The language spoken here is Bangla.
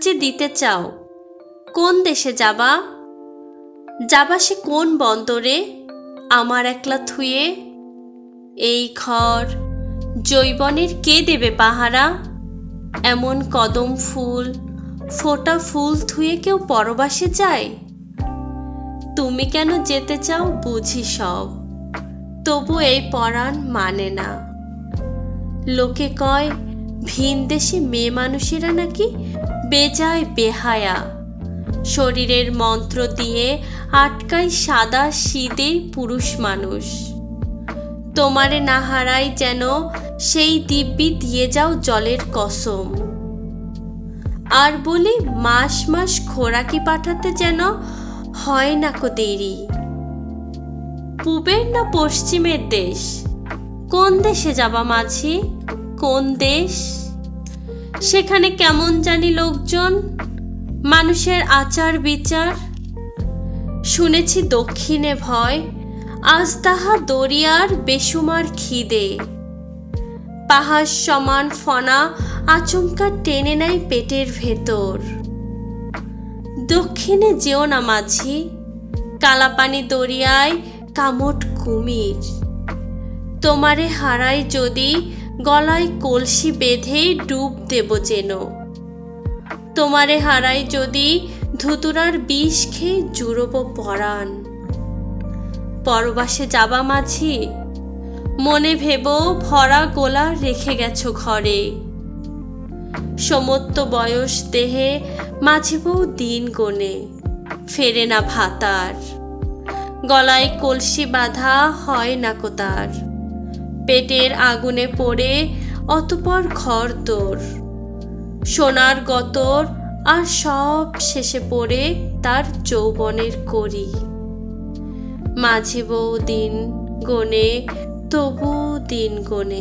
যে দিতে চাও। কোন দেশে যাবা? যাবা সে কোন বন্দরে? আমার একলা থুয়ে। এই ঘর জৈবনের কে দেবে পাহারা? এমন কদম ফুল, ফোটা ফুল থুয়ে কেউ পরবাসে যায়? তুমি কেন যেতে চাও বুঝি সব, তবু এই পরাণ মানে না। লোকে কয় ভিন দেশে মেয়ে মানুষেরা নাকি বেজায়, বেহায়া। শরীরের মন্ত্র দিয়ে আটকায় সাদা সিদে পুরুষ মানুষ। তোমারে না হারাই যেন সেই দিব্যি দিয়ে যাও জলের কসম। আর বলি মাস মাস খোরাকি পাঠাতে যেন হয় না কো দেরি। পূবের না পশ্চিমের দেশ? কোন দেশে যাবা মাঝি? কোন দেশ? সেখানে কেমন জানি লোকজন, মানুষের আচার বিচার। শুনেছি দক্ষিণে ভয়, আজ তাহা দরিয়ার বেসুমার খিদে। পাহাড় সমান ফনা, আচমকা টেনে নেয় পেটের ভেতর। দক্ষিণে যেও না মাঝি, কালাপানি দরিয়ায় কামট কুমির। তোমারে হারাই যদি গলায় কলসি বেঁধে ডুব দেব যেন। তোমারে হারাই যদি ধুতুরার বিষ খেয়ে জুড়ব পরাণ। পরবাসে যাবা মাঝি, মনে ভেব ভরা গোলা রেখে গেছো ঘরে। সমত্ত বয়স দেহে মাঝে বউ দিন গনে, ফেরে না ভাতার। গলায় কলসি বাঁধা হয় না কোতার পেটের আগুনে পড়ে অতপর ঘর তোর। সোনার গতর আর সব শেষে পড়ে তার যৌবনের করি। মাঝে বউ দিন গনে, তবু দিন গনে।